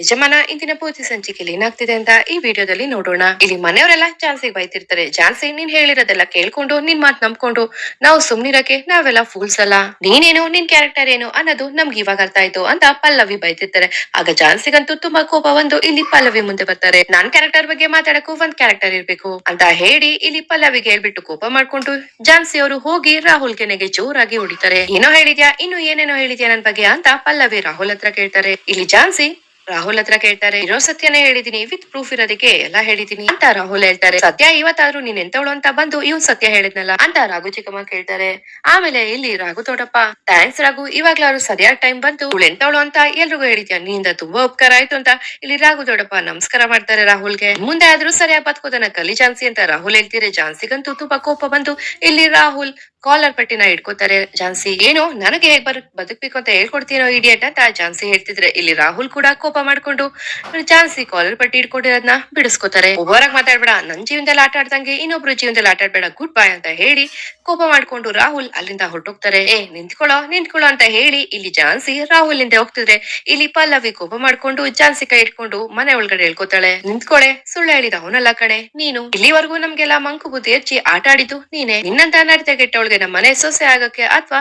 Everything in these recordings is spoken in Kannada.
ಯಜಮಾನ, ಇಂದಿನ ಪೂರ್ತಿ ಸಂಚಿಕೆಯಲ್ಲಿ ಏನಾಗ್ತಿದೆ ಅಂತ ಈ ವಿಡಿಯೋದಲ್ಲಿ ನೋಡೋಣ. ಇಲ್ಲಿ ಮನೆಯವರೆಲ್ಲ ಝಾನ್ಸಿಗೆ ಬೈತಿರ್ತಾರೆ. ಝಾನ್ಸಿ ನೀನ್ ಹೇಳಿರೋದೆಲ್ಲ ಕೇಳ್ಕೊಂಡು, ನಿನ್ ಮಾತ್ ನಂಬ್ಕೊಂಡು, ನಾವು ಸುಮ್ನಿರಕ್ಕೆ ನಾವೆಲ್ಲ ಫೂಲ್ಸ್ ಅಲ್ಲ. ನೀನೇನು, ನಿನ್ ಕ್ಯಾರೆಕ್ಟರ್ ಏನು ಅನ್ನೋದು ನಮ್ಗೆ ಇವಾಗ ಅರ್ಥ ಆಯ್ತು ಅಂತ ಪಲ್ಲವಿ ಬೈತಿರ್ತಾರೆ. ಆಗ ಝಾನ್ಸಿಗಂತೂ ತುಂಬಾ ಕೋಪ ಬಂದು ಇಲ್ಲಿ ಪಲ್ಲವಿ ಮುಂದೆ ಬರ್ತಾರೆ. ನನ್ ಕ್ಯಾರೆಕ್ಟರ್ ಬಗ್ಗೆ ಮಾತಾಡಕ್ಕೂ ಒಂದ್ ಕ್ಯಾರೆಕ್ಟರ್ ಇರ್ಬೇಕು ಅಂತ ಹೇಳಿ ಇಲ್ಲಿ ಪಲ್ಲವಿಗೆ ಹೇಳ್ಬಿಟ್ಟು ಕೋಪ ಮಾಡ್ಕೊಂಡು ಜಾನ್ಸಿ ಅವರು ಹೋಗಿ ರಾಹುಲ್ ಕೆನೆಗೆ ಜೋರಾಗಿ ಹೊಡಿತಾರೆ. ಏನೋ ಹೇಳಿದ್ಯಾ, ಇನ್ನು ಏನೇನೋ ಹೇಳಿದ್ಯಾ ನನ್ ಬಗ್ಗೆ ಅಂತ ಪಲ್ಲವಿ ರಾಹುಲ್ ಹತ್ರ ಕೇಳ್ತಾರೆ. ಇಲ್ಲಿ ಝಾನ್ಸಿ ರಾಹುಲ್ ಹತ್ರ ಕೇಳ್ತಾರೆ, ಇರೋ ಸತ್ಯನೇ ಹೇಳಿದೀನಿ, ವಿತ್ ಪ್ರೂಫ್ ಇರೋದಕ್ಕೆ ಎಲ್ಲ ಹೇಳಿದೀನಿ ಅಂತ ರಾಹುಲ್ ಹೇಳ್ತಾರೆ. ಸತ್ಯ ಇವತ್ತಾದ್ರೂ ನೀನ್ ಎಂತವಳು ಅಂತ ಬಂದು ಇವ್ನ್ ಸತ್ಯ ಹೇಳಿದ್ನಲ್ಲ ಅಂತ ರಾಘು ಚಿಕ್ಕಮ್ಮ ಕೇಳ್ತಾರೆ. ಆಮೇಲೆ ಇಲ್ಲಿ ರಾಘು ತೋಟಪ್ಪ, ಥ್ಯಾಂಕ್ಸ್ ರಾಘು ಇವಾಗ್ಲಾರು ಸರಿಯಾದ ಟೈಮ್ ಬಂತು, ಇವಳು ಎಂತವಳು ಅಂತ ಎಲ್ರಿಗೂ ಹೇಳಿದ್ಯಾ? ನಿಂದ ತುಂಬಾ ಉಪಕಾರ ಆಯ್ತು ಅಂತ. ಇಲ್ಲಿ ರಾಘು ದೊಡ್ಡಪ್ಪ ನಮಸ್ಕಾರ ಮಾಡ್ತಾರೆ ರಾಹುಲ್ಗೆ. ಮುಂದೆ ಆದ್ರೂ ಸರಿಯಾಗಿ ಬದುಕೋದನ್ನ ಕಲಿ ಜಾನ್ಸಿ ಅಂತ ರಾಹುಲ್ ಹೇಳ್ತೀರಿ ಜಾನ್ಸಿಗಂತೂ ತುಂಬಾ ಕೋಪ ಬಂದು ಇಲ್ಲಿ ರಾಹುಲ್ ಕಾಲರ್ ಪಟ್ಟಿನ ಇಟ್ಕೋತಾರೆ ಝಾನ್ಸಿ. ಏನು, ನನಗೆ ಹೇಗ್ ಬರ್, ಬದುಕ್ಬೇಕು ಅಂತ ಹೇಳ್ಕೊಡ್ತೀನೋ ಇಡಿಯಟ್ ಅಂತ ಝಾನ್ಸಿ ಹೇಳ್ತಿದ್ರೆ. ಇಲ್ಲಿ ರಾಹುಲ್ ಕೂಡ ಕೋಪ ಮಾಡ್ಕೊಂಡು, ಝಾನ್ಸಿ ಕಾಲರ್ ಪಟ್ಟಿ ಇಟ್ಕೊಂಡಿರೋದನ್ನ ಬಿಡಿಸ್ಕೋತಾರೆ. ಹೊರಗೆ ಮಾತಾಡ್ಬೇಡ, ನನ್ ಜೀವನದಲ್ಲಿ ಆಟ ಆಡ್ದಂಗೆ ಇನ್ನೊಬ್ರು ಜೀವನದಲ್ಲಿ ಆಟ ಆಡ್ಬೇಡ ಗುಡ್ ಬಾಯ್ ಅಂತ ಹೇಳಿ ಕೋಪ ಮಾಡ್ಕೊಂಡು ರಾಹುಲ್ ಅಲ್ಲಿಂದ ಹೊರಟೋಗ್ತಾರೆ. ಏ, ನಿಂತ್ಕೊಳ್ಳೋ ನಿಂತ್ಕೊಳ್ಳೋ ಅಂತ ಹೇಳಿ ಇಲ್ಲಿ ಝಾನ್ಸಿ ರಾಹುಲ್ ಹಿಂದೆ ಹೋಗ್ತಿದ್ರೆ ಇಲ್ಲಿ ಪಲ್ಲವಿ ಕೋಪ ಮಾಡ್ಕೊಂಡು ಝಾನ್ಸಿ ಕೈ ಇಟ್ಕೊಂಡು ಮನೆ ಒಳಗಡೆ ಹೇಳ್ಕೊತಾಳೆ ನಿಂತ್ಕೊಳೆ, ಸುಳ್ಳು ಹೇಳಿದ ಅವನಲ್ಲ ಕಣೆ, ನೀನು. ಇಲ್ಲಿವರೆಗೂ ನಮ್ಗೆಲ್ಲ ಮಂಕು ಬುದ್ಧಿ ಹಚ್ಚಿ ಆಟ ಆಡಿದ್ದು ನೀನೆ. ನಿನ್ನಂತ ನಡತೆ ಕೆಟ್ಟವಳಿಗೆ ನಮ್ಮ ಮನೆ ಸೊಸೆ ಆಗಕ್ಕೆ ಅಥವಾ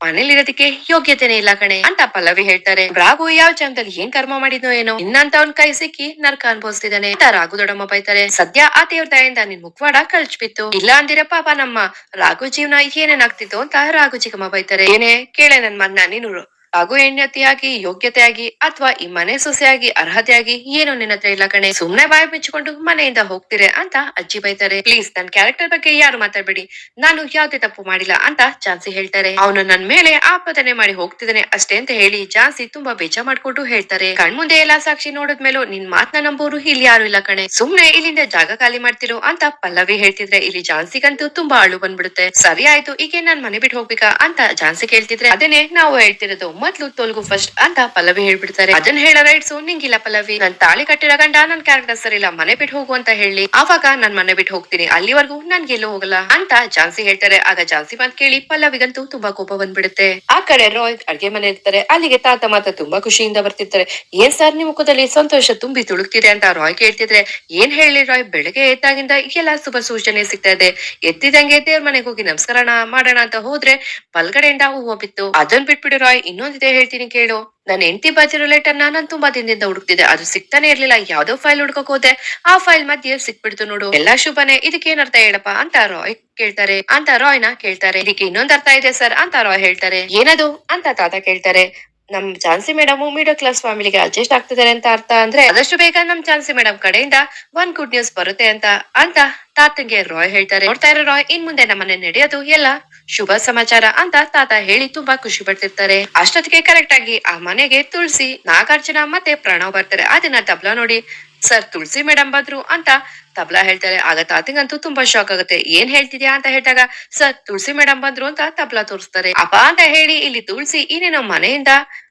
ಮನೇಲಿರೋದಕ್ಕೆ ಯೋಗ್ಯತೆನೇ ಇಲ್ಲ ಕಣೆ ಅಂತ ಪಲ್ಲವಿ ಹೇಳ್ತಾರೆ. ರಾಘು ಯಾವ ಜನ್ಮದಲ್ಲಿ ಏನ್ ಕರ್ಮ ಮಾಡಿದ್ನೋ ಏನೋ ಇನ್ನಂತ ಅವ್ನ್ ಕೈ ಸಿಕ್ಕಿ ನರ್ಕ ಅನ್ಭವಿಸ್ತಿದ್ದಾನೆ ಅಂತ ರಾಘು ದೊಡ್ಡಮ್ಮ ಬೈತಾರೆ. ಸದ್ಯ ಆ ದೇವ್ರ ತಾಯಿಂದ ನಿನ್ ಮುಖವಾಡ ಕಳ್ಚ್ಬಿತ್ತು. ಇಲ್ಲ ಅಂದಿರ ಪಾಪ ನಮ್ಮ ರಾಘು ಜೀವನ ಏನೇನಾಗ್ತಿತ್ತು ಅಂತ ರಾಘು ಚಿಕ್ಕಮ್ಮ ಬೈತಾರೆ. ಏನೇ ಕೇಳೆ ನನ್ ಮನ್ನ ನೀನು ಹಾಗೂ ಹೆಂಡತಿಯಾಗಿ, ಯೋಗ್ಯತೆಯಾಗಿ ಅಥವಾ ಈ ಮನೆ ಸೊಸೆಯಾಗಿ, ಅರ್ಹತೆಯಾಗಿ ಏನು ನಿನ್ನ ಹತ್ರ ಇಲ್ಲ ಕಣೆ. ಸುಮ್ನೆ ಬಾಯಿ ಬಿಚ್ಚಿಕೊಂಡು ಮನೆಯಿಂದ ಹೋಗ್ತೀರೆ ಅಂತ ಅಜ್ಜಿ ಬೈತಾರೆ. ಪ್ಲೀಸ್, ನನ್ ಕ್ಯಾರೆಕ್ಟರ್ ಬಗ್ಗೆ ಯಾರು ಮಾತಾಡ್ಬೇಡಿ. ನಾನು ಯಾವ್ದೇ ತಪ್ಪು ಮಾಡಿಲ್ಲ ಅಂತ ಚಾನ್ಸಿ ಹೇಳ್ತಾರೆ. ಅವನು ನನ್ ಮೇಲೆ ಆಪಾದನೆ ಮಾಡಿ ಹೋಗ್ತಿದ್ದಾನೆ ಅಷ್ಟೇ ಅಂತ ಹೇಳಿ ಚಾನ್ಸಿ ತುಂಬಾ ಬೇಜ ಮಾಡ್ಕೊಂಡು ಹೇಳ್ತಾರೆ. ಕಣ್ಮುಂದೆ ಎಲ್ಲಾ ಸಾಕ್ಷಿ ನೋಡಿದ್ಮೇಲೂ ನಿನ್ ಮಾತ್ನ ನಂಬೋರು ಇಲ್ಲಿ ಯಾರು ಇಲ್ಲ ಕಣೆ. ಸುಮ್ನೆ ಇಲ್ಲಿಂದ ಜಾಗ ಖಾಲಿ ಮಾಡ್ತಿರೋ ಅಂತ ಪಲ್ಲವಿ ಹೇಳ್ತಿದ್ರೆ ಇಲ್ಲಿ ಝಾನ್ಸಿಗಂತೂ ತುಂಬಾ ಅಳು ಬಂದ್ಬಿಡುತ್ತೆ. ಸರಿ ಆಯ್ತು, ಈಗ ನಾನ್ ಮನೆ ಬಿಟ್ಟು ಹೋಗ್ಬೇಕಾ ಅಂತ ಝಾನ್ಸಿ ಕೇಳ್ತಿದ್ರೆ, ಅದೇನೆ ನಾವು ಹೇಳ್ತಿರೋದು. ಮೊದ್ಲು ತೋಲ್ಗು ಫಸ್ಟ್ ಅಂತ ಪಲ್ಲವಿ ಹೇಳ್ಬಿಡ್ತಾರೆ. ಅದನ್ನ ಹೇಳೋ ರೈಟ್ಸು ನಿಂಗಿಲ್ಲ ಪಲ್ಲವಿ. ನನ್ ತಾಳಿ ಕಟ್ಟಿರ ಗಂಡ, ನನ್ ಕ್ಯಾರೆಕ್ಟರ್ ಸರಿ ಇಲ್ಲ, ಮನೆ ಬಿಟ್ಟು ಹೋಗು ಅಂತ ಹೇಳಿ. ಆವಾಗ ನಾನ್ ಮನೆ ಬಿಟ್ಟು ಹೋಗ್ತೀನಿ. ಅಲ್ಲಿವರೆಗೂ ನನ್ಗೆ ಎಲ್ಲೂ ಹೋಗಲ್ಲ ಅಂತ ಝಾನ್ಸಿ ಹೇಳ್ತಾರೆ. ಆಗ ಝಾನ್ಸಿ ಮಾತ್ ಕೇಳಿ ಪಲ್ಲವಿಗಂತೂ ತುಂಬಾ ಕೋಪ ಬಂದ್ಬಿಡುತ್ತೆ. ಆ ಕಡೆ ರೋಯ್ ಅಡ್ಗೆ ಮನೆ ಇರ್ತಾರೆ. ಅಲ್ಲಿಗೆ ತಾತ ಮಾತ ತುಂಬಾ ಖುಷಿಯಿಂದ ಬರ್ತಿರ್ತಾರೆ. ಏನ್ ಸರ್ ನಿಮ್ ಮುಖದಲ್ಲಿ ಸಂತೋಷ ತುಂಬಿ ತುಳುಕ್ತಿದೆ ಅಂತ ರಾಯ್ ಕೇಳ್ತಿದ್ರೆ, ಏನ್ ಹೇಳಿ ರಾಯ್ ಬೆಳಗ್ಗೆ ಎದ್ದಾಗಿಂದ ಎಲ್ಲ ಶುಭ ಸೂಚನೆ ಸಿಗ್ತಾ ಇದೆ. ಎತ್ತಿದಂಗೆ ದೇವ್ರ ಮನೆಗೆ ಹೋಗಿ ನಮಸ್ಕಾರ ಮಾಡೋಣ ಅಂತ ಹೋದ್ರೆ ಬಲ್ಗಡೆಯಿಂದ ಹೂವು ಬಿತ್ತು. ಅದನ್ ಬಿಟ್ಬಿಡು ರಾಯ್ ಇನ್ನೊಂದಿದೆ ಹೇಳ್ತೀನಿ ಕೇಳು. ನನ್ನ ಎಂಟಿ ಬಾಜಿರೋ ಲೆಟರ್ ನಾನು ತುಂಬಾ ದಿನದಿಂದ ಹುಡುಕ್ತಿದ್ದೆ. ಅದು ಸಿಗ್ತಾನೆ ಇರ್ಲಿಲ್ಲ. ಯಾವ್ದೋ ಫೈಲ್ ಹುಡ್ಕಕ್ ಹೋದೆ. ಆ ಫೈಲ್ ಮಧ್ಯೆ ಸಿಕ್ಬಿಡ್ತು ನೋಡು. ಎಲ್ಲಾ ಶುಭನೆ. ಅರ್ಥ ಹೇಳಪ್ಪ? ಅಂತ ರಾಯ್ ಕೇಳ್ತಾರೆ. ಅಂತ ರಾಯ್ನ ಕೇಳ್ತಾರೆ. ಇದಕ್ಕೆ ಇನ್ನೊಂದ್ ಅರ್ಥ ಇದೆ ಸರ್. ಅಂತ ರಾಯ್ ಹೇಳ್ತಾರೆ. ಏನದು? ಅಂತ ತಾತ ಕೇಳ್ತಾರೆ. ನಮ್ ಚಾನ್ಸಿ ಮೇಡಮ್ ಮಿಡಲ್ ಕ್ಲಾಸ್ ಫ್ಯಾಮಿಲಿಗೆ ಅಡ್ಜಸ್ಟ್ ಆಗ್ತಿದ್ದಾರೆ ಅಂತ ಅರ್ಥ ಅಂದ್ರೆ ಆದಷ್ಟು ಬೇಗ ನಮ್ ಚಾನ್ಸಿ ಮೇಡಮ್ ಕಡೆಯಿಂದ ಒಂದ್ ಗುಡ್ ನ್ಯೂಸ್ ಬರುತ್ತೆ ಅಂತ. ಅಂತ ತಾತಂಗೆ ರಾಯ್ ಹೇಳ್ತಾರೆ. ನೋಡ್ತಾ ಇರೋ ರಾಯ್, ಇನ್ ಮುಂದೆ ನಮ್ಮನೆ ನಡೆಯೋದು ಎಲ್ಲ ಶುಭ ಸಮಾಚಾರ ಅಂತ ತಾತ ಹೇಳಿ ತುಂಬಾ ಖುಷಿ ಪಡ್ತಿರ್ತಾರೆ. ಅಷ್ಟೊತ್ತಿಗೆ ಕರೆಕ್ಟ್ ಆಗಿ ಆ ಮನೆಗೆ ತುಳಸಿ, ನಾಗಾರ್ಜುನ ಮತ್ತೆ ಪ್ರಣವ್ ಬರ್ತಾರೆ. ಅದನ್ನ ತಬ್ಲಾ ನೋಡಿ, ಸರ್, ತುಳಸಿ ಮೇಡಮ್ ಬಂದ್ರು ಅಂತ ತಬ್ಲಾ ಹೇಳ್ತಾರೆ. ಆಗ ತಾತಂಗಂತೂ ತುಂಬಾ ಶಾಕ್ ಆಗುತ್ತೆ. ಏನ್ ಹೇಳ್ತಿದ್ಯಾ? ಅಂತ ಹೇಳಿದಾಗ, ಸರ್, ತುಳಸಿ ಮೇಡಮ್ ಬಂದ್ರು ಅಂತ ತಬ್ಲಾ ತೋರಿಸ್ತಾರೆ. ಅಪ್ಪ, ಅಂತ ಹೇಳಿ ಇಲ್ಲಿ ತುಳಸಿ ಇನ್ನೇನೋ ಮನೆಯಿಂದ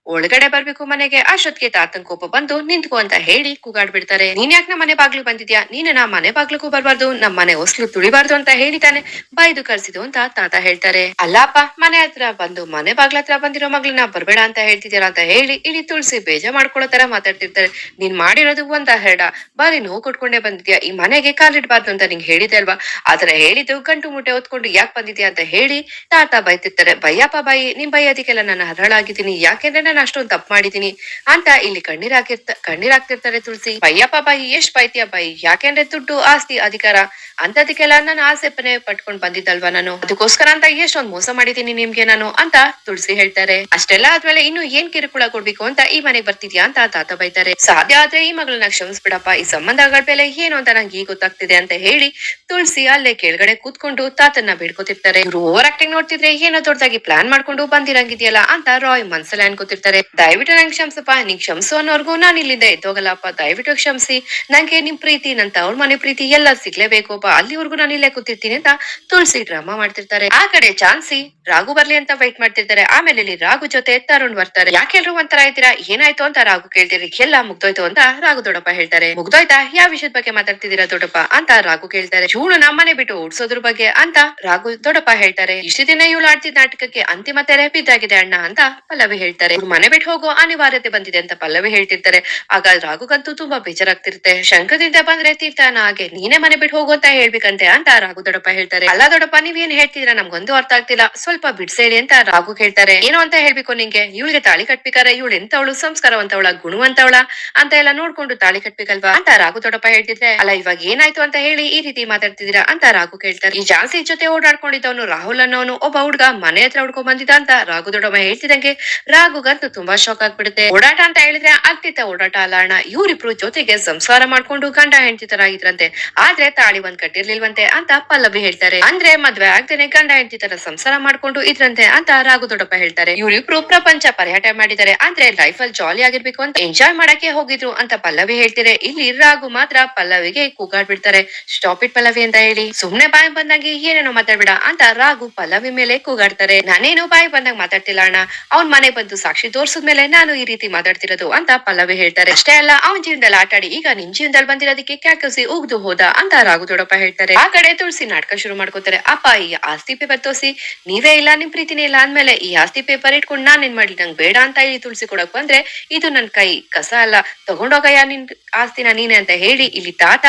ಒಳಗಡೆ ಬರ್ಬೇಕು ಮನೆಗೆ ಅಷ್ಟೊತ್ತಿಗೆ ತಾತನ್ ಕೋಪ ಬಂದು ನಿಂತ್ಕೊ ಅಂತ ಹೇಳಿ ಕೂಗಾಡ್ಬಿಡ್ತಾರೆ. ನೀನ್ ಯಾಕೆ ನಮ್ಮ ಮನೆ ಬಾಗ್ಲು ಬಂದಿದ್ಯಾ? ನೀನು ನಾ ಮನೆ ಬಾಗ್ಲಿಗೂ ಬರ್ಬಾರ್ದು ನಮ್ಮ ಮನೆ ಹೊಸ್ಲು ತುಳಿಬಾರ್ದು ಅಂತ ಹೇಳಿತಾನೆ ಬೈದು ಕರ್ಸಿದು ಅಂತ ತಾತ ಹೇಳ್ತಾರೆ. ಅಲ್ಲಪ್ಪ ಮನೆ ಹತ್ರ ಬಂದು ಮನೆ ಬಾಗ್ಲ ಹತ್ರ ಬಂದಿರೋ ಮಗ್ಳನ್ನ ಬರ್ಬೇಡ ಅಂತ ಹೇಳ್ತಿದ್ದೀರಾ ಅಂತ ಹೇಳಿ ಇಲ್ಲಿ ತುಳಸಿ ಬೇಜ ಮಾಡ್ಕೊಳ್ಳೋ ತರ ಮಾತಾಡ್ತಿರ್ತಾರೆ. ನೀನ್ ಮಾಡಿರೋದು ಒಂದ ಹೆರಡ. ಬಾರಿ ನೋವು ಕೊಟ್ಕೊಂಡೇ ಬಂದಿದ್ಯಾ? ಈ ಮನೆಗೆ ಕಾಲಿಡ್ಬಾರ್ದು ಅಂತ ನಿಂಗೆ ಹೇಳಿದೆ ಅಲ್ವಾ? ಆತರ ಹೇಳಿದ್ದು ಗಂಟು ಮುಟ್ಟೆ ಹೊತ್ಕೊಂಡು ಯಾಕೆ ಬಂದಿದ್ಯಾ ಅಂತ ಹೇಳಿ ತಾತ ಬೈತಿರ್ತಾರೆ. ಬಯ್ಯಪ್ಪ ಬಾಯಿ ನಿಮ್ ಬೈಯೋದಕ್ಕೆಲ್ಲ ನಾನು ಹರಳಾಗಿದ್ದೀನಿ. ಯಾಕೆಂದ್ರೆ ನಾನು ಅಷ್ಟೊಂದು ತಪ್ಪು ಮಾಡಿದೀನಿ ಅಂತ ಇಲ್ಲಿ ಕಣ್ಣೀರಾಕಿರ್ತ ಹಾಕಿರ್ತ, ಕಣ್ಣೀರ್ ಹಾಕ್ತಿರ್ತಾರೆ ತುಳಸಿ. ಬಯ್ಯಪ್ಪ ಬಾಯಿ ಎಷ್ಟ್ ಬೈತೀಯ ಬಾಯಿ ಯಾಕೆಂದ್ರೆ ದುಡ್ಡು ಆಸ್ತಿ, ಅಧಿಕಾರ ಅಂತದಕ್ಕೆಲ್ಲ ನಾನು ಆಸೆಪನೆ ಪಟ್ಕೊಂಡ್ ಬಂದಿದ್ದಲ್ವಾ ನಾನು? ಅದಕ್ಕೋಸ್ಕರ ಅಂತ ಎಷ್ಟೊಂದ್ ಮೋಸ ಮಾಡಿದೀನಿ ನಿಮ್ಗೆ ನಾನು ಅಂತ ತುಳಸಿ ಹೇಳ್ತಾರೆ. ಅಷ್ಟೆಲ್ಲ ಆದ್ಮೇಲೆ ಇನ್ನು ಏನ್ ಕಿರುಕುಳ ಕೊಡ್ಬೇಕು ಅಂತ ಈ ಮನೆಗ್ ಬರ್ತಿದ್ಯಾ ಅಂತ ತಾತ ಬೈತಾರೆ. ಸಾಧ್ಯ ಆದ್ರೆ ಈ ಮಗಳನ್ನ ಕ್ಷಮಿಸ್ಬಿಡಪ್ಪ. ಈ ಸಂಬಂಧಗಳ ಮೇಲೆ ಏನು ಅಂತ ನಂಗೆ ಈಗ ಗೊತ್ತಾಗ್ತಿದೆ ಅಂತ ಹೇಳಿ ತುಳಸಿ ಅಲ್ಲೇ ಕೆಳಗಡೆ ಕೂತ್ಕೊಂಡು ತಾತನ್ನ ಬಿಡ್ಕೋತಿರ್ತಾರೆ. ಇವ್ರು ಓವರ್ ಆಕ್ಟಿಂಗ್ ನೋಡ್ತಿದ್ರೆ ಏನೋ ದೊಡ್ಡದಾಗಿ ಪ್ಲಾನ್ ಮಾಡ್ಕೊಂಡು ಬಂದಿರಂಗಿದ್ಯಲ್ಲ ಅಂತ ರಾಯ್ ಮನ್ಸಲ್ಲಿ ಅನ್ಕೋತಿರ್ತಾರೆ. ದಯವಿಟ್ಟು ನಂಗೆ ಕ್ಷಮಿಸಪ್ಪ ನಿಂಗೆ ಕ್ಷಮಿಸು ಅನ್ನೋರ್ಗು ನಾನು ಇಲ್ಲಿಂದ ಎದ್ದೋಗಲ್ಲಪ್ಪ, ದಯವಿಟ್ಟು ಕ್ಷಮಿಸಿ. ನಂಗೆ ನಿಮ್ ಪ್ರೀತಿ ನನ್ನ ತವ್ರ ಮನೆ ಪ್ರೀತಿ ಎಲ್ಲ ಸಿಗ್ಲೇಬೇಕುಪ್ಪ. ಅಲ್ಲಿವರೆಗೂ ನಾನು ಇಲ್ಲೇ ಕೂತಿರ್ತೀನಿ ಅಂತ ತುಳಸಿ ಡ್ರಾಮಾ ಮಾಡ್ತಿರ್ತಾರೆ. ಆ ಕಡೆ ಚಾನ್ಸಿ, ರಾಘು ಬರ್ಲಿ ಅಂತ ವೈಟ್ ಮಾಡ್ತಿರ್ತಾರೆ. ಆಮೇಲೆ ಇಲ್ಲಿ ರಾಘು ಜೊತೆ ತರುಣ್ ಬರ್ತಾರೆ. ಯಾಕೆ ಯಾಕೆಲ್ರು ಒಂಥರ ಇದ್ದೀರಾ? ಏನಾಯ್ತು ಅಂತ ರಾಘು ಕೇಳ್ತೀರಿ ಎಲ್ಲ ಮುಗ್ದೋಯ್ತು ಅಂತ ರಾಘು ದೊಡ್ಡಪ್ಪ ಹೇಳ್ತಾರೆ. ಮುಗ್ದೋಯ್ತಾ? ಯಾವ ವಿಷಯದ ಬಗ್ಗೆ ಮಾತಾಡ್ತಿದ್ದೀರಾ ದೊಡ್ಡಪ್ಪ? ಅಂತ ರಾಘು ಕೇಳ್ತಾರೆ. ಇವಳು ನಮ್ಮನೆ ಬಿಟ್ಟು ಓಡಿಸೋದ್ರ ಬಗ್ಗೆ ಅಂತ ರಾಘು ದೊಡ್ಡಪ್ಪ ಹೇಳ್ತಾರೆ. ಇಷ್ಟು ದಿನ ಇವಳು ಆಡ್ತಿದ್ದ ನಾಟಕಕ್ಕೆ ಅಂತಿಮ ತೆರೆ ಬಿದ್ದಾಗಿದೆ ಅಣ್ಣ ಅಂತ ಪಲ್ಲವಿ ಹೇಳ್ತಾರೆ. ಮನೆ ಬಿಟ್ಟು ಹೋಗೋ ಅನಿವಾರ್ಯತೆ ಬಂದಿದೆ ಅಂತ ಪಲ್ಲವಿ ಹೇಳ್ತಿರ್ತಾರೆ. ಆಗ ರಾಘುಗಂತೂ ತುಂಬಾ ಬೇಜಾರಾಗ್ತಿರುತ್ತೆ. ಶಂಕದಿಂದ ಬಂದ್ರೆ ತೀರ್ಥನ ಹಾಗೆ ನೀನೇ ಮನೆ ಬಿಟ್ಟು ಹೋಗು ಅಂತ ಹೇಳ್ಬೇಕಂತೆ ಅಂತ ರಾಘು ದೊಡ್ಡಪ್ಪ ಹೇಳ್ತಾರೆ. ಅಲ್ಲ ದೊಡ್ಡಪ್ಪ, ನೀವೇನ್ ಹೇಳ್ತಿದ್ರ ನಮ್ಗೊಂದು ಅರ್ಥ ಆಗ್ತಿಲ್ಲ. ಸ್ವಲ್ಪ ಬಿಡ್ಸೇಳಿ ಅಂತ ರಾಘು ಹೇಳ್ತಾರೆ. ಏನು ಅಂತ ಹೇಳ್ಬೇಕು ನಿಂಗೆ? ಇವಳಿಗೆ ತಾಳಿ ಕಟ್ಬೇಕಾರೆ ಇವಳು ಎಂತವಳು? ಸಂಸ್ಕಾರವಂತವಳ, ಗುಣವಂತವಳ ಅಂತ ಎಲ್ಲ ನೋಡ್ಕೊಂಡು ತಾಳಿ ಕಟ್ಬೇಕಲ್ವಾ ಅಂತ ರಾಘು ದೊಡ್ಡಪ್ಪ ಹೇಳ್ತಿದ್ರೆ, ಅಲ್ಲ, ಇವಾಗ ಏನಾಯ್ತು ಅಂತ ಹೇಳಿ ಈ ರೀತಿ ಮಾತಾಡ್ತಿದ್ದೀರಾ? ಅಂತ ರಾಘು ಕೇಳ್ತಾರೆ. ಈ ಜಾನ್ಸಿ ಜೊತೆ ಓಡಾಡ್ಕೊಂಡಿದ್ದವನು ರಾಹುಲ್ ಅನ್ನೋನು ಒಬ್ಬ ಹುಡ್ಗ ಮನೆ ಹತ್ರ ಹುಡ್ಕೊಂಡ್ ಬಂದಿದ್ದ ಅಂತ ರಾಘು ದೊಡ್ಡಮ್ಮ ಹೇಳ್ತಿದಂಗೆ ರಾಘುಗಂತೂ ತುಂಬಾ ಶಾಕ್ ಆಗ್ಬಿಡುತ್ತೆ. ಓಡಾಟ ಅಂತ ಹೇಳಿದ್ರೆ ಅತ್ತಿತ್ತ ಓಡಾಟ ಅಲ್ಲ ಅಣ್ಣ. ಇವ್ರಿಬ್ರು ಜೊತೆಗೆ ಸಂಸಾರ ಮಾಡ್ಕೊಂಡು ಗಂಡ ಹೆಂಡತಿ ಆದ್ರೆ ತಾಳಿ ಒಂದ್ ಕಟ್ಟಿರ್ಲಿಲ್ವಂತೆ ಅಂತ ಪಲ್ಲವಿ ಹೇಳ್ತಾರೆ. ಅಂದ್ರೆ ಮದ್ವೆ ಆಗ್ದೇನೆ ಗಂಡ ಹೆಂಡತಿ ತರ ಸಂಸಾರ ಮಾಡ್ಕೊಂಡು ಇದ್ರಂತೆ ಅಂತ ರಾಘು ದೊಡ್ಡಪ್ಪ ಹೇಳ್ತಾರೆ. ಇವ್ರಿಬ್ರು ಪ್ರಪಂಚ ಪರ್ಯಟ ಮಾಡಿದ್ದಾರೆ. ಅಂದ್ರೆ ಲೈಫ್ ಅಲ್ಲಿ ಜಾಲಿ ಆಗಿರ್ಬೇಕು ಅಂತ ಎಂಜಾಯ್ ಮಾಡಕ್ಕೆ ಹೋಗಿದ್ರು ಅಂತ ಪಲ್ಲವಿ ಹೇಳ್ತಾರೆ ಇಲ್ಲಿ ರಾಘು ಮಾತ್ರ ಪಲ್ಲವಿಗೆ ಕೂಗಾಡ್ಬಿಡ್ತಾರೆ. ಸ್ಟಾಪ್ ಇಟ್ ಪಲ್ಲವಿ ಅಂತ ಹೇಳಿ. ಸುಮ್ನೆ ಬಾಯಿ ಬಂದಂಗೆ ಏನೇನೋ ಮಾತಾಡ್ಬೇಡ ಅಂತ ರಾಘು ಪಲ್ಲವಿ ಮೇಲೆ ಕೂಗಾಡ್ತಾರೆ. ನಾನೇನು ಬಾಯಿ ಬಂದಾಗ ಮಾತಾಡ್ತಿಲ್ಲ ಅಣ್ಣ. ಅವ್ನ್ ಮನೆ ಬಂದು ಸಾಕ್ಷಿ ತೋರ್ಸಿದ್ಮೇಲೆ ನಾನು ಈ ರೀತಿ ಮಾತಾಡ್ತಿರೋದು ಅಂತ ಪಲ್ಲವಿ ಹೇಳ್ತಾರೆ. ಅಷ್ಟೇ ಅಲ್ಲ, ಅವನ್ ಜೀವನದಲ್ಲಿ ಆಟಾಡಿ ಈಗ ನಿನ್ ಜೀವನದಲ್ಲಿ ಬಂದಿರೋದಕ್ಕೆ ಕ್ಯಾಕಸಿ ಉಗ್ದು ಹೋದ ಅಂತ ರಾಘು ದೊಡಪ್ಪ ಹೇಳ್ತಾರೆ. ಆ ಕಡೆ ತುಳಸಿ ನಾಟಕ ಶುರು ಮಾಡ್ಕೋತಾರೆ. ಅಪ್ಪ, ಈ ಆಸ್ತಿ ಪೇಪರ್ ತೋರಿಸಿ. ನೀವೇ ಇಲ್ಲ, ನಿಮ್ ಪ್ರೀತಿನೇ ಇಲ್ಲ ಅಂದ್ಮೇಲೆ ಈ ಆಸ್ತಿ ಪೇಪರ್ ಇಟ್ಕೊಂಡು ನಾನ್ ಏನ್ ಮಾಡ್ಲಿ? ನಂಗೆ ಬೇಡ ಅಂತ ಇಲ್ಲಿ ತುಳಸಿ ಕೊಡಕ್ ಬಂದ್ರೆ, ಇದು ನನ್ ಕೈ, ಕಸ ಅಲ್ಲ. ತಗೊಂಡೋಗಯ್ಯ ನಿನ್ ಆಸ್ತಿನ ನೀನೆ ಅಂತ ಹೇಳಿ, ಇಲ್ಲಿ ತಾತ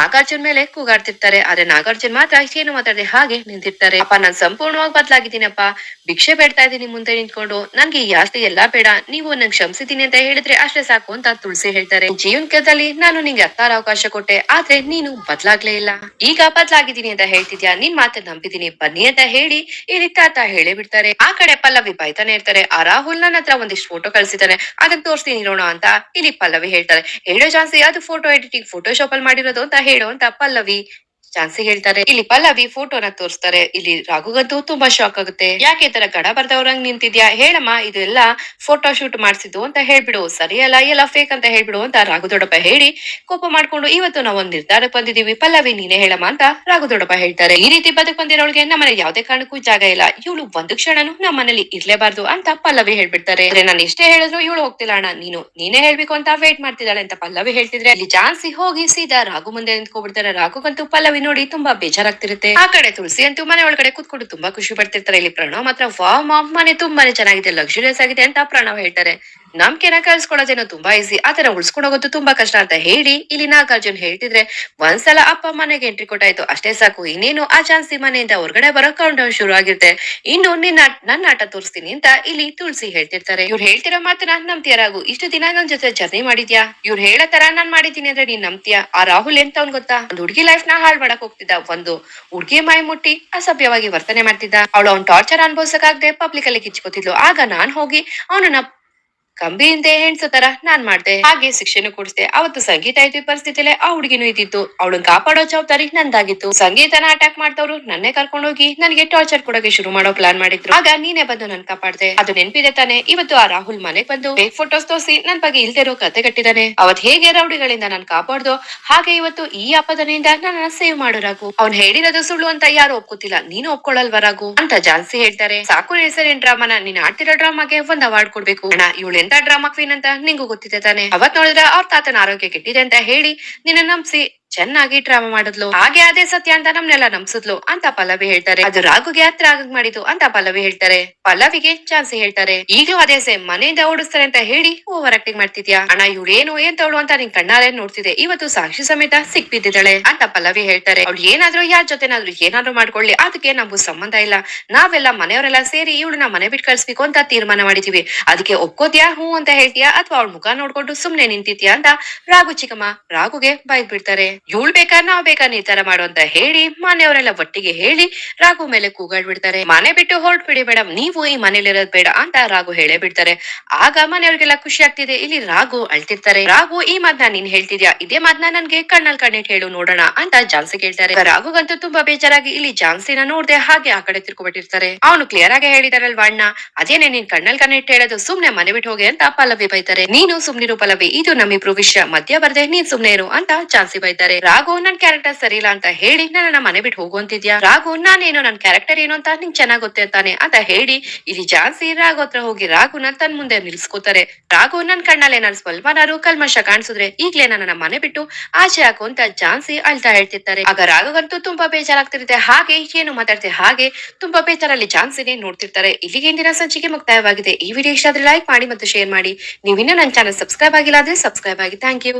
ನಾಗಾರ್ಜುನ್ ಮೇಲೆ ಕೂಗಾಡ್ತಿರ್ತಾರೆ, ಆದ್ರೆ ನಾಗಾರ್ಜುನ್ ಮಾತ್ರ ಏನು ಮಾತಾಡದೆ ಹಾಗೆ ನಿಂತಿರ್ತಾರೆ. ಅಪ್ಪ, ನಾನ್ ಸಂಪೂರ್ಣವಾಗಿ ಬದಲಾಗಿದ್ದೀನಪ್ಪ. ಭಿಕ್ಷೆ ಬೇಡ್ತಾ ಇದ್ದೀನಿ ಮುಂದೆ ನಿಂತ್ಕೊಂಡು. ನನ್ಗೆ ಈ ಆಸ್ತಿ ಎಲ್ಲಾ ಬೇಡ. ನೀವು ನಂಗೆ ಕ್ಷಮಿಸಿದ್ದೀನಿ ಅಂತ ಹೇಳಿದ್ರೆ ಅಷ್ಟೇ ಸಾಕು ಅಂತ ತುಳಸಿ ಹೇಳ್ತಾರೆ. ಜೀವನದಲ್ಲಿ ನಾನು ನಿಂಗೆ ಅತ್ತಾರ ಅವಕಾಶ ಕೊಟ್ಟೆ, ಆದ್ರೆ ನೀನು ಬದ್ಲಾಗ್ಲೇ ಇಲ್ಲ. ಈಗ ಬದ್ಲಾಗಿದ್ದೀನಿ ಅಂತ ಹೇಳ್ತಿದ್ಯಾ? ನಿನ್ ಮಾತ ನಂಬಿದೀನಿ. ಬನ್ನಿ ಅಂತ ಹೇಳಿ ಇಲ್ಲಿ ತಾತ ಹೇಳೇ ಬಿಡ್ತಾರೆ. ಆ ಕಡೆ ಪಲ್ಲವಿ ಬೈತಾನೆ ಇರ್ತಾರೆ. ಆ ರಾಹುಲ್ ನನ್ನ ಹತ್ರ ಒಂದಿಷ್ಟು ಫೋಟೋ ಕಳ್ಸಿದ್ದಾನೆ. ಅದನ್ನ ತೋರಿಸ್ತೀನಿ ನೋಡೋಣ ಅಂತ ಇಲ್ಲಿ ಪಲ್ಲವಿ ಹೇಳ್ತಾರೆ. ಹೇಳೋ ಜಾಸ್ತಿ ಅದು ಫೋಟೋ ಎಡಿಟಿಂಗ್ ಫೋಟೋಶಾಪ್ ಅಲ್ಲಿ ಮಾಡಿರೋದು ಅಂತ ಹೇಳು ಅಂತ ಪಲ್ಲವಿ ಚಾನ್ಸಿ ಹೇಳ್ತಾರೆ. ಇಲ್ಲಿ ಪಲ್ಲವಿ ಫೋಟೋನ ತೋರಿಸ್ತಾರೆ. ಇಲ್ಲಿ ರಾಘುಗಂತೂ ತುಂಬಾ ಶಾಕ್ ಆಗುತ್ತೆ. ಯಾಕೆ ತರ ಗಡ ಬರ್ದವ್ರಂಗ್ ನಿಂತಿದ್ಯಾ? ಹೇಳಮ್ಮ, ಇದೆಲ್ಲ ಫೋಟೋ ಶೂಟ್ ಮಾಡಿಸಿದ್ದು ಅಂತ ಹೇಳ್ಬಿಡು. ಸರಿ ಅಲ್ಲ ಎಲ್ಲ ಫೇಕ್ ಅಂತ ಹೇಳ್ಬಿಡು ಅಂತ ರಾಘು ದೊಡ್ಡಪ್ಪ ಹೇಳಿ ಕೋಪ ಮಾಡ್ಕೊಂಡು, ಇವತ್ತು ನಾವ್ ಒಂದ್ ನಿರ್ಧಾರಕ್ಕೆ ಬಂದಿದೀವಿ. ಪಲ್ಲವಿ, ನೀನೇ ಹೇಳಮ್ಮ ಅಂತ ರಾಘು ದೊಡ್ಡಪ್ಪ ಹೇಳ್ತಾರೆ. ಈ ರೀತಿ ಬದುಕ್ ನಮ್ಮ ನಮ್ಮನೆ ಯಾವುದೇ ಕಾರಣಕ್ಕೂ ಜಾಗ ಇಲ್ಲ. ಇವಳು ಒಂದು ಕ್ಷಣನು ನಮ್ಮ ಮನೇಲಿ ಇರ್ಲೇಬಾರ್ದು ಅಂತ ಪಲ್ಲವಿ ಹೇಳ್ಬಿಡ್ತಾರೆ. ನಾನು ಎಷ್ಟೇ ಹೇಳಿದ್ರು ಇವಳು ಹೋಗ್ತಿಲ್ಲ ಅಣ್ಣ. ನೀನು, ನೀನೇ ಹೇಳ್ಬೇಕು ಅಂತ ವೇಟ್ ಮಾಡ್ತಿದ್ದಾಳೆ ಅಂತ ಪಲ್ಲವಿ ಹೇಳ್ತಿದ್ರೆ, ಇಲ್ಲಿ ಜಾನ್ಸಿ ಹೋಗಿ ಸೀದಾ ರಾಘು ಮುಂದೆ ನಿಂತ್ಕೊಬಿಡ್ತಾರೆ ರಾಘುಗಂತೂ ಪಲ್ಲವಿ ನೋಡಿ ತುಂಬಾ ಬೇಜಾರಾಗ್ತಿರುತ್ತೆ. ಆ ಕಡೆ ತುಳಸಿ ಅಂತೂ ಮನೆ ಒಳಗಡೆ ಕೂತ್ಕೊಂಡು ತುಂಬಾ ಖುಷಿ ಪಡ್ತಿರ್ತಾರೆ. ಇಲ್ಲಿ ಪ್ರಣವ್ ಮಾತ್ರ ವಾ ಮಾಮ್, ಮನೆ ತುಂಬಾನೇ ಚೆನ್ನಾಗಿದೆ ಲಕ್ಸುರಿಯಸ್ ಆಗಿದೆ ಅಂತ ಪ್ರಣವ್ ಹೇಳ್ತಾರೆ. ನಂಬಿಕೆನ ಕಳ್ಸ್ಕೊಳ್ಳೋದೇನೋ ತುಂಬಾ ಈಸಿ ಆತರ ಉಳ್ಸ್ಕೊಂಡು ಹೋಗೋದು ತುಂಬಾ ಕಷ್ಟ ಅಂತ ಹೇಳಿ ಇಲ್ಲಿ ನಾಗಾರ್ಜುನ್ ಹೇಳ್ತಿದ್ರೆ, ಒಂದ್ಸಲ ಅಪ್ಪ ಮನೆಗೆ ಎಂಟ್ರಿ ಕೊಟ್ಟಾಯ್ತು, ಅಷ್ಟೇ ಸಾಕು. ಇನ್ನೇನು ಆ ಚಾನ್ಸಿ ಮನೆಯಿಂದ ಹೊರಗಡೆ ಬರೋ ಕೌಂಟ್ ಶುರು ಆಗಿರುತ್ತೆ. ಇನ್ನು ನಿನ್ನ ನನ್ನ ಆಟ ತೋರಿಸ್ತೀನಿ ಅಂತ ಇಲ್ಲಿ ತುಳಸಿ ಹೇಳ್ತಿರ್ತಾರೆ. ಇವ್ರು ಹೇಳ್ತಿರೋ ಮಾತನ್ನ ನಂಬ್ತೀಯ ರಾಗು ಇಷ್ಟು ದಿನ ನನ್ ಜೊತೆ ಜರ್ನಿ ಮಾಡಿದ್ಯಾ? ಇವ್ರು ಹೇಳೋ ತರ ನಾನ್ ಮಾಡಿದೀನಿ ಅಂದ್ರೆ ನೀನ್ ನಂಬ್ತೀಯಾ? ಆ ರಾಹುಲ್ ಎಂತ ಅವ್ನ್ ಗೊತ್ತಾ? ಒಂದ್ ಹುಡುಗಿ ಲೈಫ್ನ ಹಾಳ್ ಮಾಡಕ್ ಹೋಗ್ತಿದ್ದ. ಒಂದು ಹುಡುಗಿ ಮೈಮುಟ್ಟಿ ಮುಟ್ಟಿ ಅಸಭ್ಯವಾಗಿ ವರ್ತನೆ ಮಾಡ್ತಿದ್ದ. ಅವಳು ಅವ್ನ್ ಟಾರ್ಚರ್ ಅನ್ಭವಿಸಕ್ಕಾಗದೆ ಪಬ್ಲಿಕ್ ಅಲ್ಲಿ ಕಿಚ್ಕೋತಿದ್ಲು. ಆಗ ನಾನ್ ಹೋಗಿ ಅವನನ್ನ ಕಂಬಿಯಿಂದ ಹೆಣ್ಸು ತರ ನಾನ್ ಮಾಡ್ದೆ. ಹಾಗೆ ಶಿಕ್ಷೆನೂ ಕೊಡಿಸ್ದೆ. ಅವತ್ತು ಸಂಗೀತ ಇದ್ದ ಪರಿಸ್ಥಿತಿಲೇ ಆ ಹುಡುಗಿನೂ ಇದ್ದಿತ್ತು ಅವಳನ್ನ ಕಾಪಾಡೋ ಜವಾಬ್ದಾರಿ ನಂದಾಗಿತ್ತು. ಸಂಗೀತನ ಅಟ್ಯಾಕ್ ಮಾಡ್ದವ್ರು ನನ್ನೇ ಕರ್ಕೊಂಡೋಗಿ ನನಗೆ ಟಾರ್ಚರ್ ಕೊಡೋಕೆ ಶುರು ಮಾಡೋ ಪ್ಲಾನ್ ಮಾಡಿದ್ರು. ಆಗ ನೀನೇ ಬಂದು ನನ್ ಕಾಪಾಡ್ದೆ. ಅದು ನೆನ್ಪಿದೆ ತಾನೆ. ಇವತ್ತು ಆ ರಾಹುಲ್ ಮನೆಗ್ ಬಂದು ಫೇಕ್ ಫೋಟೋಸ್ ತೋರಿಸಿ ನನ್ ಬಗ್ಗೆ ಇಲ್ದೇ ಇರೋ ಕತೆ ಕಟ್ಟಿದಾನೆ. ಅವತ್ ಹೇಗೆ ರೌಡಿಗಳಿಂದ ನಾನ್ ಕಾಪಾಡ್ದೋ, ಹಾಗೆ ಇವತ್ತು ಈ ಅಪದನೆಯಿಂದ ನನ್ನ ಸೇವ್ ಮಾಡೋ ರಾಗು ಅವ್ನ್ ಹೇಳಿರೋದು ಸುಳ್ಳು ಅಂತ ಯಾರು ಒಪ್ಕೋತಿಲ್ಲ. ನೀನು ಒಪ್ಕೊಳ್ಳಲ್ವ ರಾಗು ಅಂತ ಜಾನ್ಸಿ ಹೇಳ್ತಾರೆ. ಸಾಕು ಹೆಸರಿನ ಡ್ರಾಮಾನ ನೀನ್ ಆಡ್ತಿರೋ ಡ್ರಾಮಾಗೆ ಒಂದ್ ಅವಾರ್ಡ್ ಕೊಡ್ಬೇಕು. ಅಣ್ಣ ಇವಳು ಎಂತ ಡ್ರಾಮಾ ಕ್ವೀನ್ ಅಂತ ನಿಂಗೂ ಗೊತ್ತಿದೆ ತಾನೆ. ಅವತ್ ನೋಡಿದ್ರೆ ಅವ್ರ ತಾತನ ಆರೋಗ್ಯ ಕೆಟ್ಟಿದೆ ಅಂತ ಹೇಳಿ ನಿನ್ನ ನಂಬಿಸಿ ಚೆನ್ನಾಗಿ ಡ್ರಾಮಾ ಮಾಡಿದ್ಲು. ಹಾಗೆ ಅದೇ ಸತ್ಯ ಅಂತ ನಮ್ನೆಲ್ಲ ನಂಬಿಸಿದ್ಲು ಅಂತ ಪಲ್ಲವಿ ಹೇಳ್ತಾರೆ. ಅದು ರಾಘುಗೆ ಹತ್ರ ಆಗಕ್ ಮಾಡಿದ್ದು ಅಂತ ಪಲ್ಲವಿ ಹೇಳ್ತಾರೆ. ಪಲ್ಲವಿಗೆ ಚಾನ್ಸಿ ಹೇಳ್ತಾರೆ. ಈಗಲೂ ಅದೇ ಸೇಮ್ ಮನೆಯಿಂದ ಓಡಿಸ್ತಾರೆ ಅಂತ ಹೇಳಿ ಓವರ್ ಆಕ್ಟಿಂಗ್ ಮಾಡ್ತಿದ್ಯಾ? ಅಣ್ಣ ಇವಳೇನು ಎಂತವಳು ಅಂತ ನಿನ್ ಕಣ್ಣಾರೆ ನೋಡ್ತಿದೆ. ಇವತ್ತು ಸಾಕ್ಷಿ ಸಮೇತ ಸಿಕ್ಬಿದ್ದಿದ್ದಾಳೆ ಅಂತ ಪಲ್ಲವಿ ಹೇಳ್ತಾರೆ. ಅವ್ಳು ಏನಾದ್ರೂ ಯಾರ ಜೊತೆನಾದ್ರೂ ಏನಾದ್ರೂ ಮಾಡ್ಕೊಳ್ಳಿ. ಅದಕ್ಕೆ ನಮಗೂ ಸಂಬಂಧ ಇಲ್ಲ. ನಾವೆಲ್ಲ ಮನೆಯವರೆಲ್ಲ ಸೇರಿ ಇವಳನ್ನ ಮನೆ ಬಿಟ್ಟು ಕಳ್ಸ್ಬೇಕು ಅಂತ ತೀರ್ಮಾನ ಮಾಡಿದೀವಿ. ಅದಕ್ಕೆ ಒಪ್ಕೋದ್ಯಾ ಹ್ಞೂ ಅಂತ ಹೇಳ್ತೀಯಾ? ಅಥವಾ ಅವ್ಳ ಮುಖ ನೋಡ್ಕೊಂಡು ಸುಮ್ನೆ ನಿಂತಿದ್ಯಾ ಅಂತ ರಾಘು ಚಿಕ್ಕಮ್ಮ ರಾಘುಗೆ ಬೈಕ್ ಬಿಡ್ತಾರೆ ಇವಳು ಬೇಕಾ, ನಾವ್ ಬೇಕಾ ನಿರ್ಧಾರ ಮಾಡು ಅಂತ ಹೇಳಿ ಮನೆಯವರೆಲ್ಲ ಒಟ್ಟಿಗೆ ಹೇಳಿ ರಾಘು ಮೇಲೆ ಕೂಗಾಡ್ಬಿಡ್ತಾರೆ ಮನೆ ಬಿಟ್ಟು ಹೊರಟ್ಬಿಡಿ ಮೇಡಮ್ ನೀವು ಈ ಮನೇಲಿರೋದ್ ಬೇಡ ಅಂತ ರಾಘು ಹೇಳೇ ಬಿಡ್ತಾರೆ. ಆಗ ಮನೆಯವ್ರಿಗೆಲ್ಲ ಖುಷಿ ಆಗ್ತಿದೆ. ಇಲ್ಲಿ ರಾಘು ಅಳ್ತಿರ್ತಾರೆ. ರಾಘು, ಈ ಮದ್ನ ನೀನ್ ಹೇಳ್ತಿದ್ಯಾ? ಇದೇ ಮದ್ನ ನನ್ಗೆ ಕಣ್ಣಲ್ ಕಣ್ಣಿಟ್ ಹೇಳು ನೋಡೋಣ ಅಂತ ಜಾನ್ಸಿ ಕೇಳ್ತಾರೆ. ರಾಘುಗಂತೂ ತುಂಬಾ ಬೇಜಾರಾಗಿ ಇಲ್ಲಿ ಜಾನ್ಸಿನ ನೋಡ್ದೆ ಹಾಗೆ ಆ ಕಡೆ ತಿರ್ಕೊಬಿಟ್ಟಿರ್ತಾರೆ. ಅವನು ಕ್ಲಿಯರ್ ಆಗಿ ಹೇಳಿದಾರಲ್ವಾ ಅಣ್ಣ? ಅದೇನೆ ನೀನ್ ಕಣ್ಣಲ್ ಕಣ್ಣಿಟ್ ಹೇಳೋದು ಸುಮ್ನೆ ಮನೆ ಬಿಟ್ಟು ಹೋಗಿ ಅಂತ ಪಲ್ಲವಿ ಬೈತಾರೆ. ನೀನು ಸುಮ್ನಿರು ಪಲ್ಲವಿ, ಇದು ನಮ್ಮಿಬ್ರು ವಿಷಯ. ಮಧ್ಯ ಬರ್ದೆ ನೀನ್ ಸುಮ್ನೆ ಇರು ಅಂತ ಜಾನ್ಸಿ ಬೈತಾರೆ. ಹೇಳ್ತಿರ್ತಾರೆ ರಾಘು, ನನ್ ಕ್ಯಾರೆಕ್ಟರ್ ಸರಿ ಇಲ್ಲ ಅಂತ ಹೇಳಿ ನನ್ನ ಮನೆ ಬಿಟ್ಟು ಹೋಗುವಂತಿದ್ಯಾ ರಾಘು ನಾನೇನು ನನ್ ಕ್ಯಾರೆಕ್ಟರ್ ಏನು ಅಂತ ನಿಂಗ್ ಚೆನ್ನಾಗ್ ಗೊತ್ತೇ ಅಂತಾನೆ ಅಂತ ಹೇಳಿ, ಇಲ್ಲಿ ಜಾನ್ಸಿ ರಾಘು ಹತ್ರ ಹೋಗಿ ರಾಘುನ ತನ್ ಮುಂದೆ ನಿಲ್ಸ್ಕೋತಾರೆ. ರಾಘು, ನನ್ ಕಣ್ಣಲ್ಲಿ ಏನಾದ್ರು ಸ್ವಲ್ಪನಾರು ಕಲ್ಮಶ ಕಾಣಿಸಿದ್ರೆ ಈಗ್ಲೇ ನನ್ನ ಮನೆ ಬಿಟ್ಟು ಆಚೆ ಹಾಕು ಅಂತ ಜಾನ್ಸಿ ಅಳ್ತಾ ಹೇಳ್ತಿರ್ತಾರೆ. ಆಗ ರಾಘವಂತೂ ತುಂಬಾ ಬೇಜಾರಾಗ್ತಿರುತ್ತೆ. ಹಾಗೆ, ಏನು ಮಾತಾಡ್ತೆ? ಹಾಗೆ ತುಂಬಾ ಬೇಜಾರಲ್ಲಿ ಜಾನ್ಸಿನೇ ನೋಡ್ತಿರ್ತಾರೆ. ಇಲ್ಲಿಗೆ ಇಂದಿನ ಸಂಚಿಕೆ ಮುಕ್ತಾಯವಾಗಿದೆ. ಈ ವಿಡಿಯೋ ಇಷ್ಟ ಆದ್ರೆ ಲೈಕ್ ಮಾಡಿ ಮತ್ತು ಶೇರ್ ಮಾಡಿ. ನೀವಿನ್ನೂ ನನ್ನ ಚಾನಲ್ ಸಬ್ಸ್ಕ್ರೈಬ್ ಆಗಿಲ್ಲ ಅಂದ್ರೆ ಸಬ್ಸ್ಕ್ರೈಬ್ ಆಗಿ. Thank you